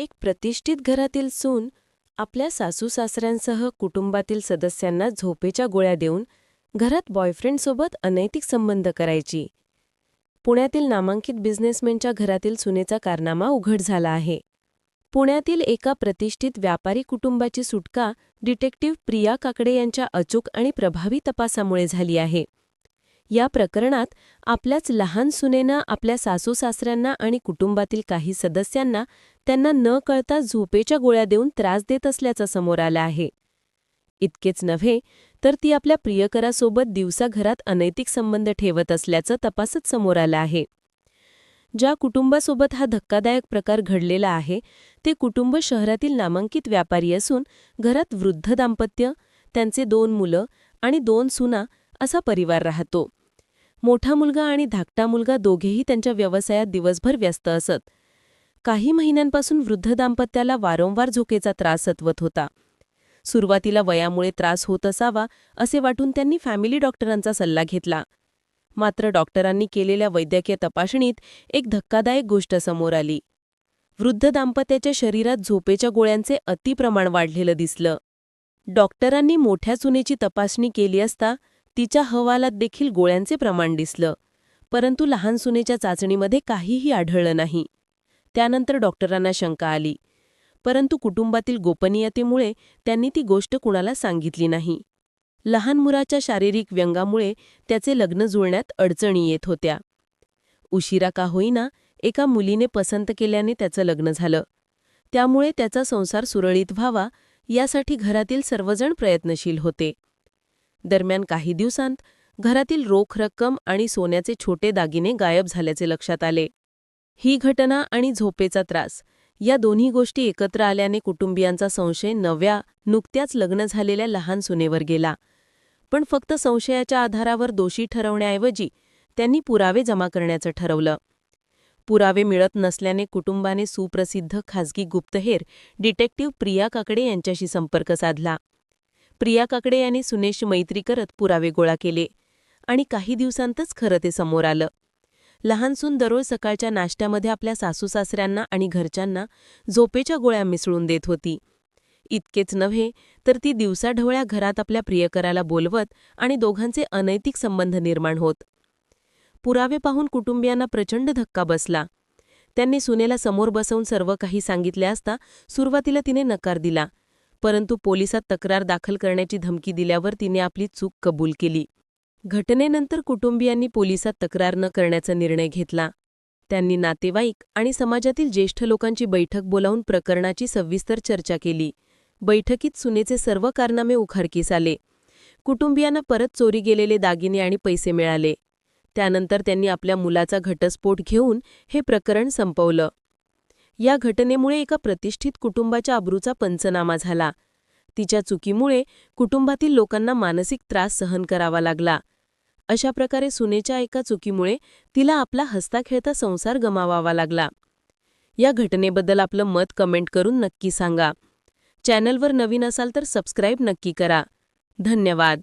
एक प्रतिष्ठित घरातील सून आपल्या सासू सासऱ्यांसह कुटुंबातील सदस्यांना झोपेच्या गोळ्या देऊन घरात बॉयफ्रेंडसोबत अनैतिक संबंध करायची. पुण्यातील नामांकित बिझनेसमॅनच्या घरातील सुनेचा कारनामा उघड झाला आहे. पुण्यातील एका प्रतिष्ठित व्यापारी कुटुंबाची सुटका डिटेक्टिव्ह प्रिया काकडे यांच्या अचूक आणि प्रभावी तपासामुळे झाली आहे. या प्रकरणात आपल्याच लहान सुनेनं आपल्या सासू सासऱ्यांना आणि कुटुंबातील काही सदस्यांना त्यांना न कळता झोपेच्या गोळ्या देऊन त्रास देत असल्याचं समोर आलं आहे. इतकेच नव्हे तर ती आपल्या प्रियकरासोबत दिवसाघरात अनैतिक संबंध ठेवत असल्याचं तपासत समोर आलं आहे. ज्या कुटुंबासोबत हा धक्कादायक प्रकार घडलेला आहे ते कुटुंब शहरातील नामांकित व्यापारी असून घरात वृद्ध दाम्पत्य त्यांचे दोन मुलं आणि दोन सुना असा परिवार राहतो. मोठा मुलगा आणि धाकटा मुलगा दोघेही त्यांच्या व्यवसायात दिवसभर व्यस्त असत. काही महिन्यांपासून वृद्ध दाम्पत्याला वारंवार झोकेचा त्रास सतवत होता. सुरुवातीला वयामुळे त्रास होत असावा असे वाटून त्यांनी फॅमिली डॉक्टरांचा सल्ला घेतला. मात्र डॉक्टरांनी केलेल्या वैद्यकीय तपासणीत एक धक्कादायक गोष्ट समोर आली. वृद्ध दाम्पत्याच्या शरीरात झोपेच्या गोळ्यांचे अतिप्रमाण वाढलेलं दिसलं. डॉक्टरांनी मोठ्या चुनेची तपासणी केली असता तिच्या हवालात देखील गोळ्यांचे प्रमाण दिसलं. परंतु लहान सुनेच्या चाचणीमध्ये काहीही आढळलं नाही. त्यानंतर डॉक्टरांना शंका आली. परंतु कुटुंबातील गोपनीयतेमुळे त्यांनी ती गोष्ट कुणाला सांगितली नाही. लहान मुलाच्या शारीरिक व्यंगामुळे त्याचे लग्न जुळण्यात अडचणी येत होत्या. उशिरा का होईना एका मुलीने पसंत केल्याने त्याचं लग्न झालं. त्यामुळे त्याचा संसार सुरळीत व्हावा यासाठी घरातील सर्वजण प्रयत्नशील होते. दरम्यान काही दिवसांत घरातील रोख रक्कम आणि सोन्याचे छोटे दागिने गायब झाल्याचे लक्षात आले. ही घटना आणि झोपेचा त्रास या दोन्ही गोष्टी एकत्र आल्याने कुटुंबियांचा संशय नव्या नुकत्याच लग्न झालेल्या लहान सुनेवर गेला. पण फक्त संशयाच्या आधारावर दोषी ठरवण्याऐवजी त्यांनी पुरावे जमा करण्याचं ठरवलं. पुरावे मिळत नसल्याने कुटुंबाने सुप्रसिद्ध खासगी गुप्तहेर डिटेक्टिव्ह प्रिया काकडे यांच्याशी संपर्क साधला. प्रिया काकडे यांनी सुनेश मैत्री करत पुरावे गोळा केले आणि काही दिवसांतच खरं ते समोर आलं. लहानसून दररोज सकाळच्या नाश्त्यामध्ये आपल्या सासूसासऱ्यांना आणि घरच्यांना झोपेच्या गोळ्या मिसळून देत होती. इतकेच नव्हे तर ती दिवसाढवळ्या घरात आपल्या प्रियकराला बोलवत आणि दोघांचे अनैतिक संबंध निर्माण होत. पुरावे पाहून कुटुंबियांना प्रचंड धक्का बसला. त्यांनी सुनेला समोर बसवून सर्व काही सांगितले असता सुरुवातीला तिने नकार दिला. परंतु पोलिसात तक्रार दाखल करण्याची धमकी दिल्यावर तिने आपली चूक कबूल केली. घटनेनंतर कुटुंबियांनी पोलिसात तक्रार न करण्याचा निर्णय घेतला. त्यांनी नातेवाईक आणि समाजातील ज्येष्ठ लोकांची बैठक बोलावून प्रकरणाची सविस्तर चर्चा केली. बैठकीत सुनेचे सर्व कारनामे उखाडकीस आले. कुटुंबियांना परत चोरी गेलेले दागिने आणि पैसे मिळाले. त्यानंतर त्यांनी आपल्या मुलाचा घटस्फोट घेऊन हे प्रकरण संपवलं. या घटनेमुळे एका प्रतिष्ठित कुटुंबाच्या अब्रूचा पंचनामा झाला. तिच्या चुकीमुळे कुटुंबातील लोकांना मानसिक त्रास सहन करावा लागला. अशा प्रकारे सुनेच्या एका चुकीमुळे तिला आपला हसताखेळता संसार गमावावा लागला. या घटनेबद्दल आपलं मत कमेंट करून नक्की सांगा. चॅनलवर नवीन असाल तर सबस्क्राईब नक्की करा. धन्यवाद.